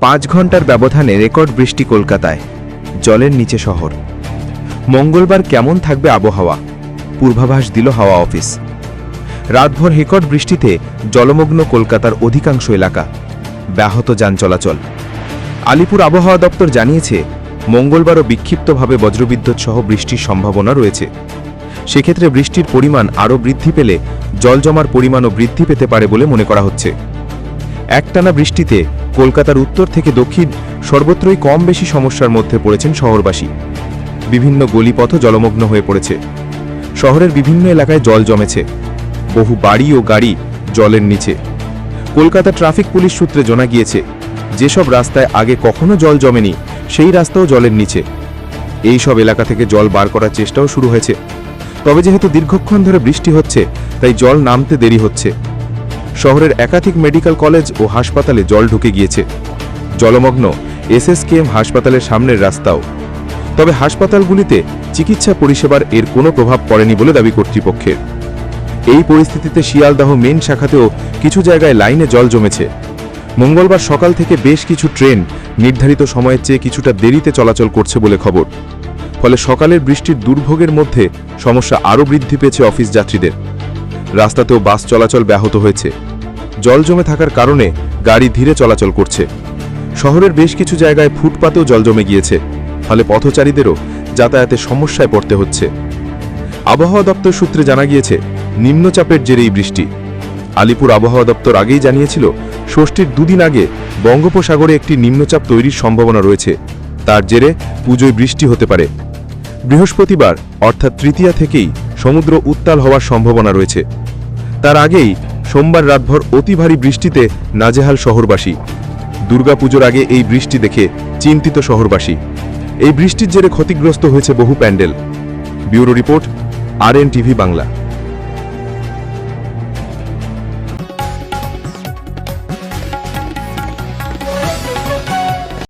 পাঁচ ঘণ্টার ব্যবধানে রেকর্ড বৃষ্টি কলকাতায়, জলের নিচে শহর। মঙ্গলবার কেমন থাকবে আবহাওয়া? পূর্বাভাস দিল হাওয়া অফিস। রাতভর রেকর্ড বৃষ্টিতে জলমগ্ন কলকাতার অধিকাংশ এলাকা। ব্যাহত যান চলাচল। আলিপুর আবহাওয়া দপ্তর জানিয়েছে, মঙ্গলবারও বিক্ষিপ্তভাবে বজ্রবিদ্যুৎ সহ বৃষ্টির সম্ভাবনা রয়েছে। সেক্ষেত্রে বৃষ্টির পরিমাণ আরও বৃদ্ধি পেলে জল জমার পরিমাণও বৃদ্ধি পেতে পারে বলে মনে করা হচ্ছে। একটানা বৃষ্টিতে কলকাতার উত্তর থেকে দক্ষিণ সর্বত্রই কম বেশি সমস্যার মধ্যে পড়েছেন শহরবাসী। বিভিন্ন গলিপথ জলমগ্ন হয়ে পড়েছে। শহরের বিভিন্ন এলাকায় জল জমেছে। বহু বাড়ি ও গাড়ি জলের নিচে। কলকাতা ট্রাফিক পুলিশ সূত্রে জানা গিয়েছে, যেসব রাস্তায় আগে কখনো জল জমেনি, সেই রাস্তাও জলের নিচে। এই সব এলাকা থেকে জল বার করার চেষ্টাও শুরু হয়েছে। তবে যেহেতু দীর্ঘক্ষণ ধরে বৃষ্টি হচ্ছে, তাই জল নামতে দেরি হচ্ছে। শহরের একাধিক মেডিকেল কলেজ ও হাসপাতালে জল ঢুকে গিয়েছে। জলমগ্ন এসএসকেএম হাসপাতালের সামনের রাস্তাও। তবে হাসপাতালগুলিতে চিকিৎসা পরিষেবার এর কোনো প্রভাব পড়েনি বলে দাবি কর্তৃপক্ষের। এই পরিস্থিতিতে শিয়ালদাহ মেন শাখাতেও কিছু জায়গায় লাইনে জল জমেছে। মঙ্গলবার সকাল থেকে বেশ কিছু ট্রেন নির্ধারিত সময়ের চেয়ে কিছুটা দেরিতে চলাচল করছে বলে খবর। ফলে সকালের বৃষ্টির দুর্ভোগের মধ্যে সমস্যা আরও বৃদ্ধি পেয়েছে অফিস যাত্রীদের। রাস্তাতেও বাস চলাচল ব্যাহত হয়েছে। জল জমে থাকার কারণে গাড়ি ধীরে চলাচল করছে। শহরের বেশ কিছু জায়গায় ফুটপাতেও জল জমে গিয়েছে, ফলে পথচারীদেরও যাতায়াতে সমস্যায় পড়তে হচ্ছে। আবহাওয়া দপ্তর সূত্রে জানা গিয়েছে, নিম্নচাপের জেরে এই বৃষ্টি। আলিপুর আবহাওয়া দপ্তর আগেই জানিয়েছিল, ষষ্ঠীর দুদিন আগে বঙ্গোপসাগরে একটি নিম্নচাপ তৈরির সম্ভাবনা রয়েছে। তার জেরে পুজোয় বৃষ্টি হতে পারে। বৃহস্পতিবার, অর্থাৎ তৃতীয়া থেকেই সমুদ্র উত্তাল হওয়ার সম্ভাবনা রয়েছে। তার আগেই সোমবার রাতভর অতি ভারী বৃষ্টিতে নাজেহাল শহরবাসী। দুর্গাপুজোর আগে এই বৃষ্টি দেখে চিন্তিত শহরবাসী। এই বৃষ্টির জেরে ক্ষতিগ্রস্ত হয়েছে বহু প্যান্ডেল। ব্যুরো রিপোর্ট আর বাংলা।